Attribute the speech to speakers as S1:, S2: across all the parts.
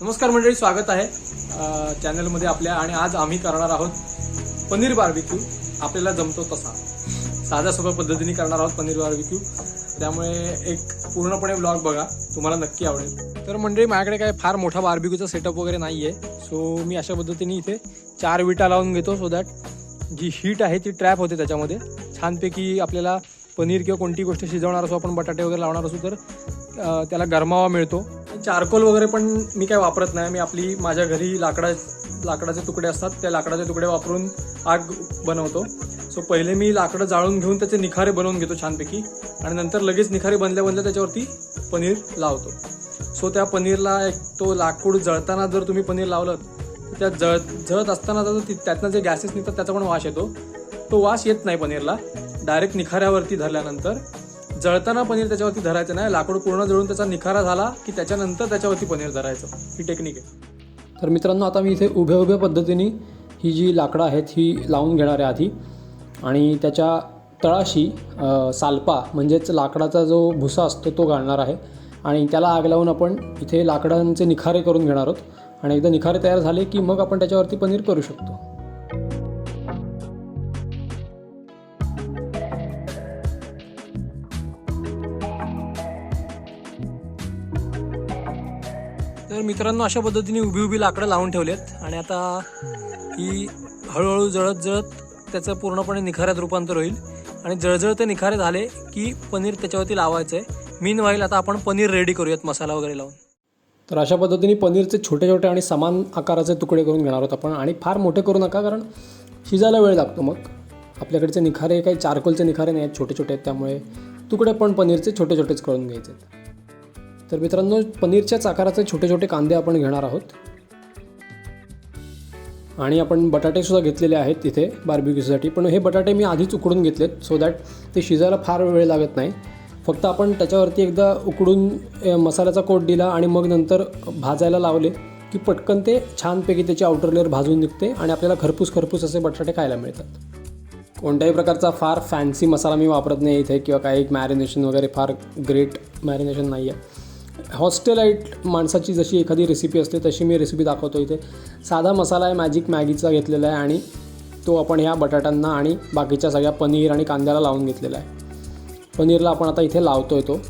S1: नमस्कार मंडळी स्वागत आहे. चॅनलमध्ये आपल्या आणि आज आम्ही करणार आहोत पनीर बार्बिक्यू. आपल्याला जमतो तसा. साध्या सोप्या पद्धतीने करणार आहोत पनीर बार्बिक्यू. त्यामुळे एक पूर्णपणे ब्लॉग बघा. तुम्हाला नक्की आवडेल. तर मंडळी माझ्याकडे काय फार मोठा बार्बिक्यूचा सेटअप वगैरे नाही आहे सो मी अशा पद्धतीने इथे चार विटा लावून घेतो सो दॅट जी हीट आहे ती ट्रॅप होते त्याच्यामध्ये. छानपैकी आपल्याला पनीर किंवा कोणती गोष्ट शिजवणार असो आपण बटाटे वगैरे लावणार असू तर त्याला गरमावा मिळतो. चारकोल वगैरे पण मी काय वापरत नाही. मी आपली माझ्या घरी लाकडा लाकडाचे तुकडे असतात. त्या लाकडाचे तुकडे वापरून आग बनवतो. सो पहिले मी लाकडं जाळून घेऊन त्याचे निखारे बनवून घेतो छानपैकी. आणि नंतर लगेच निखारे बनल्या बनल्या त्याच्यावरती पनीर लावतो. सो त्या पनीरला एक तो लाकूड जळताना जर तुम्ही पनीर लावलं तर त्या जळ जळत असताना जर त्यातनं जे गॅसेस निघतात त्याचा पण वास येतो. तो वास येत नाही पनीरला. डायरेक्ट निखाऱ्यावरती धरल्यानंतर जळताना पनीर त्याच्यावरती धरायचं नाही लाकूड पूर्ण जळून त्याचा निखारा झाला की त्याच्यानंतर त्याच्यावरती पनीर धरायचं. ही टेक्निक आहे. तर मित्रांनो आता मी इथे उभ्या उभ्या पद्धतीने ही जी लाकडं आहेत ही लावून घेणार आहे आधी. आणि त्याच्या तळाशी सालपा म्हणजेच लाकडाचा जो भुसा असतो तो घालणार आहे. आणि त्याला आग लावून आपण इथे लाकडांचे निखारे करून घेणार आहोत. आणि एकदा निखारे तयार झाले की मग आपण त्याच्यावरती पनीर करू शकतो. तर मित्रांनो अशा पद्धतीने उभी उभी लाकडं लावून ठेवलेत. आणि आता ही हळूहळू जळत जळत त्याचं पूर्णपणे निखाऱ्यात रूपांतर होईल. आणि जळजळ ते निखारे झाले की पनीर त्याच्यावरती लावायचं आहे मीन वाईल आता आपण पनीर रेडी करूयात मसाला वगैरे लावून. तर अशा पद्धतीने पनीरचे छोटे छोटे आणि समान आकाराचे तुकडे करून घेणार आहोत आपण. आणि फार मोठे करू नका कारण शिजायला वेळ लागतो मग. आपल्याकडचे निखारे काही चारकोलचे निखारे नाही आहेत छोटे छोटे आहेत त्यामुळे तुकडे पण पनीरचे छोटे छोटेच करून घ्यायचे आहेत तर मित्रांनो पनीरच्याच आकाराचे छोटे छोटे कांदे आपण घेणार आहोत. आणि आपण बटाटेसुद्धा घेतलेले आहेत तिथे बार्बिक्यूसाठी. पण हे बटाटे मी आधीच उकडून घेतलेत सो दॅट ते शिजायला फार वेळ लागत नाही. फक्त आपण त्याच्यावरती एकदा उकडून मसाल्याचा कोट दिला आणि मग नंतर भाजायला लावले की पटकन ते छानपैकी त्याची आउटर लेअर भाजून निघते आणि आपल्याला खरपूस खरपूस असे बटाटे खायला मिळतात. कोणत्याही प्रकारचा फार फॅन्सी मसाला मी वापरत नाही इथे किंवा काही मॅरिनेशन वगैरे फार ग्रेट मॅरिनेशन नाही आहे हॉस्टेलाईट माणसाची जशी एखादी रेसिपी असते तशी मी रेसिपी दाखवतो इथे. साधा मसाला आहे मॅजिक मॅगीचा घेतलेला आहे आणि तो आपण ह्या बटाट्यांना आणि बाकीच्या सगळ्या पनीर आणि कांद्याला लावून घेतलेला आहे. पनीरला आपण आता इथे लावतो आहे तो.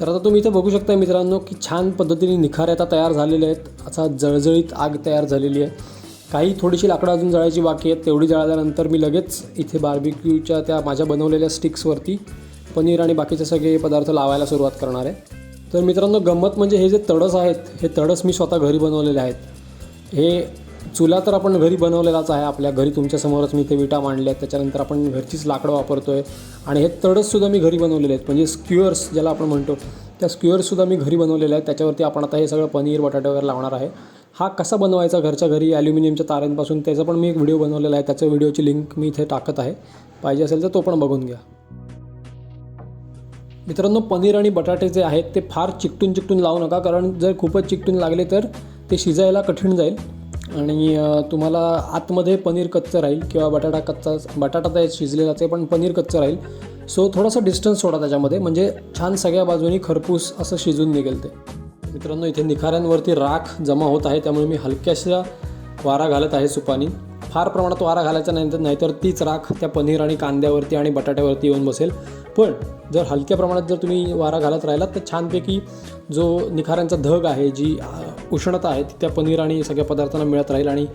S1: तर आता तुम्ही इथं बघू शकता मित्रांनो की छान पद्धतीने निखारे आता तयार झालेले आहेत. असा जळजळीत आग तयार झालेली आहे. काही थोडीशी लाकडं अजून जळायची बाकी आहेत. तेवढी जळाल्यानंतर मी लगेच इथे बार्बिक्यूच्या त्या माझ्या बनवलेल्या स्टिक्सवरती पनीर आणि बाकीचे सगळे पदार्थ लावायला सुरुवात करणार आहे. तर मित्रांनो गंमत म्हणजे हे जे तडस आहेत हे तडस मी स्वतः घरी बनवलेले आहेत. हे चुला तर आपण घरी बनवलेलाच आहे. आपल्या घरी तुमच्यासमोरच मी ते विटा मांडल्या आहेत. त्याच्यानंतर आपण घरचीच लाकडं वापरतो आहे आणि हे तडससुद्धा मी घरी बनवलेले आहेत. म्हणजे स्क्युअर्स ज्याला आपण म्हणतो त्या स्क्युअर्ससुद्धा मी घरी बनवलेल्या आहेत. त्याच्यावरती आपण आता हे सगळं पनीर बटाटे वगैरे लावणार आहे. हा कसा बनवायचा घरच्या घरी ॲल्युमिनियमच्या तारांपासून त्याचा पण मी एक व्हिडिओ बनवलेला आहे. त्याच्या व्हिडिओची लिंक मी इथे टाकत आहे. पाहिजे असेल तर तो पण बघून घ्या. मित्रांनो पनीर आणि बटाटे जे आहेत ते फार चिकटून चिकटून लावू नका. कारण जर खूपच चिकटून लागले तर ते शिजायला कठीण जाईल. आणि तुम्हाला आतमध्ये पनीर कच्चं राहील किंवा बटाटा कच्चा बटाटा तर शिजलेलाच आहे पण पनीर कच्चं राहील. सो थोडासा डिस्टन्स सोडा त्याच्यामध्ये म्हणजे छान सगळ्या बाजूनी खरपूस असं शिजून निघेल ते. मित्रांनो इथे निखाऱ्यांवरती राख जमा होत आहे त्यामुळे मी हलक्याशा वारा घालत आहे सुपानी. फार प्रमाणात वारा घालायचा नाही तर नाहीतर तीच राख त्या पनीर आणि कांद्यावरती आणि बटाट्यावरती येऊन बसेल. पण जर हलक्या प्रमाणात जर तुम्ही वारा घालत राहिलात तर छानपैकी जो निखाऱ्यांचा धग आहे जी उष्णता आहे ती त्या पनीर आणि सगळ्या पदार्थांना मिळत राहील आणि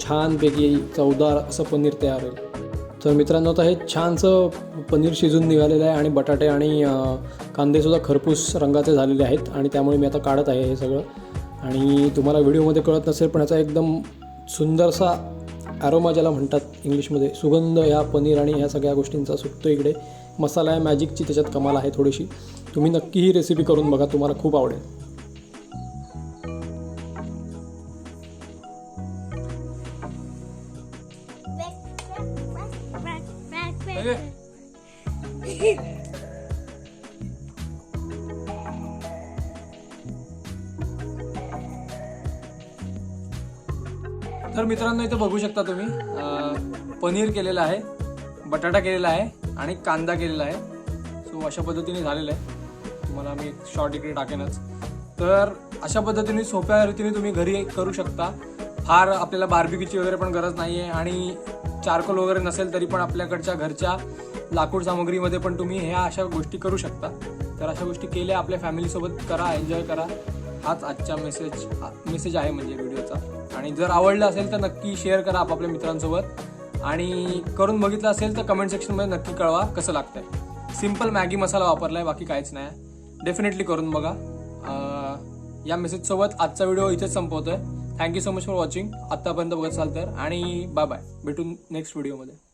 S1: छानपैकी चवदार असं पनीर तयार होईल. तर मित्रांनो आता हे छानसं पनीर शिजून निघालेलं आहे आणि बटाटे आणि कांदेसुद्धा खरपूस रंगाचे झालेले आहेत आणि त्यामुळे मी आता काढत आहे हे सगळं. आणि तुम्हाला व्हिडिओमध्ये कळत नसेल पण याचा एकदम सुंदरसा ॲरोमा ज्याला म्हणतात इंग्लिशमध्ये सुगंध ह्या पनीर आणि ह्या सगळ्या गोष्टींचा सुटतो इकडे. मसाला आहे मॅजिकची त्याच्यात कमाल आहे थोडीशी. तुम्ही नक्की ही रेसिपी करून बघा तुम्हाला खूप आवडेल. तर मित्रांनो इथं बघू शकता तुम्ही अं, पनीर केलेलं आहे बटाटा केलेला आहे आणि कांदा केलेला आहे. सो अशा पद्धतीने झालेलं आहे. तुम्हाला मी एक शॉर्ट इकडे टाकेनच. तर अशा पद्धतीने सोप्या रीतीने तुम्ही घरी करू शकता. फार आपल्याला बार्बिक्यूची वगैरे पण गरज नाही आहे आणि चारकोल वगैरे नसेल तरी पण आपल्याकडच्या घरच्या लाकूड सामग्रीमध्ये पण तुम्ही ह्या अशा गोष्टी करू शकता. तर अशा गोष्टी केल्या आपल्या फॅमिलीसोबत करा एन्जॉय करा. हाच आजचा मेसेज मेसेज आहे म्हणजे व्हिडिओचा. आणि जर आवडलं असेल तर नक्की शेअर करा आपापल्या मित्रांसोबत. आणि करून बघितलं असेल तर कमेंट सेक्शनमध्ये नक्की कळवा कसं लागतंय. सिंपल मॅगी मसाला वापरला आहे बाकी काहीच नाही. डेफिनेटली करून बघा. या मेसेजसोबत आजचा व्हिडिओ इथेच संपवतोय. Thank you so much for watching आत्तापर्यंत बघत असाल तर आणि बाय बाय भेटून नेक्स्ट व्हिडिओमध्ये